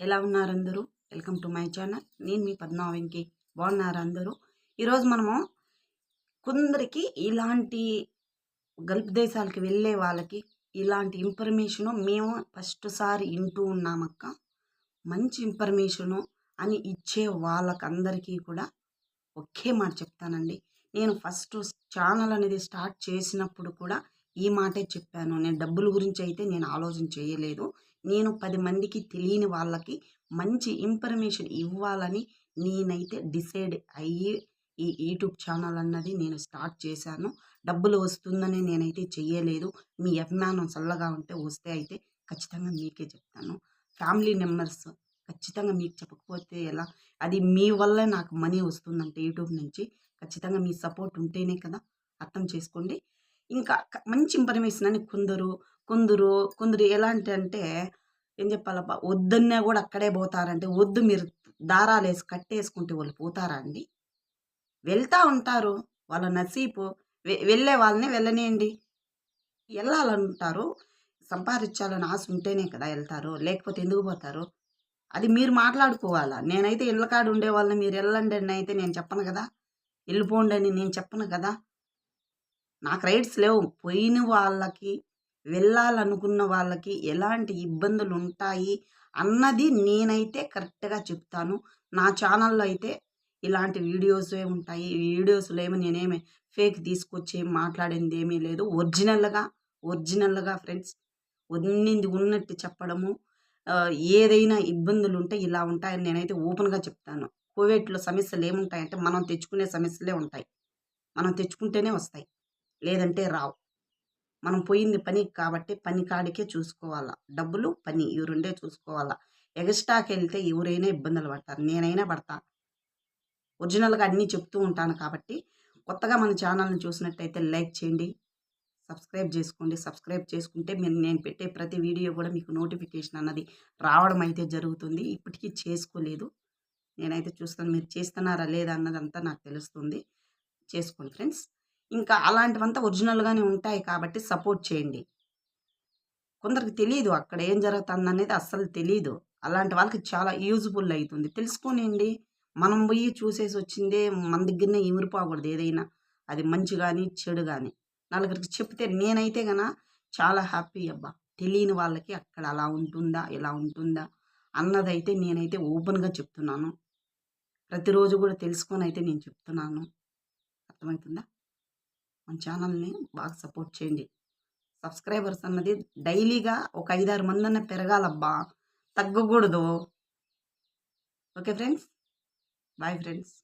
ఎలా ఉన్నారు అందరూ? Welcome to my channel. నేను మీ పద్మా వెంకి. బాగున్నారు అందరూ? ఈరోజు మనము కొందరికి ఇలాంటి గల్ఫ్ దేశాలకి వెళ్ళే వాళ్ళకి ఇలాంటి ఇన్ఫర్మేషను మేము ఫస్ట్ సారి వింటూ ఉన్నామక్క మంచి ఇన్ఫర్మేషను అని ఇచ్చే వాళ్ళకందరికీ కూడా ఒకే మాట చెప్తానండి. నేను ఫస్ట్ ఛానల్ అనేది స్టార్ట్ చేసినప్పుడు కూడా ఈ మాటే చెప్పాను. నేను డబ్బుల గురించి అయితే నేను ఆలోచన చేయలేదు. నేను పది మందికి తెలియని వాళ్ళకి మంచి ఇన్ఫర్మేషన్ ఇవ్వాలని నేనైతే డిసైడ్ అయ్యి ఈ యూట్యూబ్ ఛానల్ అన్నది నేను స్టార్ట్ చేశాను. డబ్బులు వస్తుందని నేనైతే చేయలేదు మీ అభిమానం చల్లగా ఉంటే వస్తే అయితే ఖచ్చితంగా మీకే చెప్తాను. ఫ్యామిలీ మెంబర్స్ ఖచ్చితంగా మీకు చెప్పకపోతే ఎలా? అది మీ వల్లే నాకు మనీ వస్తుందంటే యూట్యూబ్ నుంచి. ఖచ్చితంగా మీ సపోర్ట్ ఉంటేనే కదా అర్థం చేసుకోండి. ఇంకా మంచి ఇన్ఫర్మేషన్ అని కొందరు కొందరు కొందరు ఎలాంటి అంటే ఏం చెప్పాలబ్బా వద్దన్నా కూడా అక్కడే పోతారంటే వద్దు మీరు దారాలు వేసి కట్టేసుకుంటే వాళ్ళు పోతారా అండి? ఉంటారు వాళ్ళ నసీపు వె- వెళ్ళే వాళ్ళని వెళ్ళనేయండి. వెళ్ళాలంటారు సంపాదించాలని ఆశ ఉంటేనే కదా వెళ్తారు లేకపోతే ఎందుకు పోతారు? అది మీరు మాట్లాడుకోవాలా? నేనైతే ఇళ్ళకాడు ఉండే వాళ్ళని మీరు వెళ్ళండి అని అయితే నేను చెప్పను కదా. వెళ్ళిపోండి అని నేను చెప్పను కదా. నాకు రైట్స్ లేవు. పోయిన వాళ్ళకి వెళ్ళాలనుకున్న వాళ్ళకి ఎలాంటి ఇబ్బందులు ఉంటాయి అన్నది నేనైతే కరెక్ట్గా చెప్తాను. నా ఛానల్లో అయితే ఇలాంటి వీడియోసే ఉంటాయి. ఈ వీడియోస్లో ఏమి నేనేమి ఫేక్ తీసుకొచ్చి ఏం మాట్లాడింది ఏమీ లేదు. ఒరిజినల్గా ఒరిజినల్గా ఫ్రెండ్స్ ఉన్నింది ఉన్నట్టు చెప్పడము ఏదైనా ఇబ్బందులు ఉంటే ఇలా ఉంటాయని నేనైతే ఓపెన్గా చెప్తాను. కోవిడ్లో సమస్యలు ఏముంటాయంటే మనం తెచ్చుకునే సమస్యలే ఉంటాయి. మనం తెచ్చుకుంటేనే వస్తాయి. లేదంటే రావు. మనం పోయింది పని కాబట్టి పని కాడికే చూసుకోవాలా. డబ్బులు పని ఇవి రెండే చూసుకోవాలా. ఎగస్టాకి వెళ్తే ఎవరైనా ఇబ్బందులు పడతారు. నేనైనా పడతా. ఒరిజినల్గా అన్నీ చెప్తూ ఉంటాను కాబట్టి కొత్తగా మన ఛానల్ని చూసినట్టయితే లైక్ చేయండి సబ్స్క్రైబ్ చేసుకోండి. సబ్స్క్రైబ్ చేసుకుంటే మీరు నేను పెట్టే ప్రతి వీడియో కూడా మీకు నోటిఫికేషన్ అన్నది రావడం అయితే జరుగుతుంది. ఇప్పటికీ చేసుకోలేదు. నేనైతే చూస్తాను. మీరు చేస్తున్నారా లేదా అన్నదంతా నాకు తెలుస్తుంది. చేసుకోండి ఫ్రెండ్స్. ఇంకా అలాంటివంతా ఒరిజినల్గానే ఉంటాయి కాబట్టి సపోర్ట్ చేయండి. కొందరికి తెలియదు అక్కడ ఏం జరుగుతుంది అనేది అస్సలు తెలియదు అలాంటి వాళ్ళకి చాలా యూజ్ఫుల్ అవుతుంది తెలుసుకోనండి మనం పోయి చూసేసి వచ్చిందే మన దగ్గరనే ఇమిరిపోకూడదు ఏదైనా. అది మంచి కానీ చెడు కానీ నలుగురికి చెప్తే నేనైతే గన చాలా హ్యాపీ అబ్బా! తెలియని వాళ్ళకి అక్కడ అలా ఉంటుందా ఇలా ఉంటుందా అన్నదైతే నేనైతే ఓపెన్గా చెప్తున్నాను. ప్రతిరోజు కూడా తెలుసుకొని అయితే నేను చెప్తున్నాను. అర్థమవుతుందా? మన ఛానల్ని బాగా సపోర్ట్ చేయండి. సబ్స్క్రైబర్స్ అన్నది డైలీగా ఒక ఐదారు మంది అన్న పెరగాలబ్బా. తగ్గకూడదు. Okay friends. Bye friends.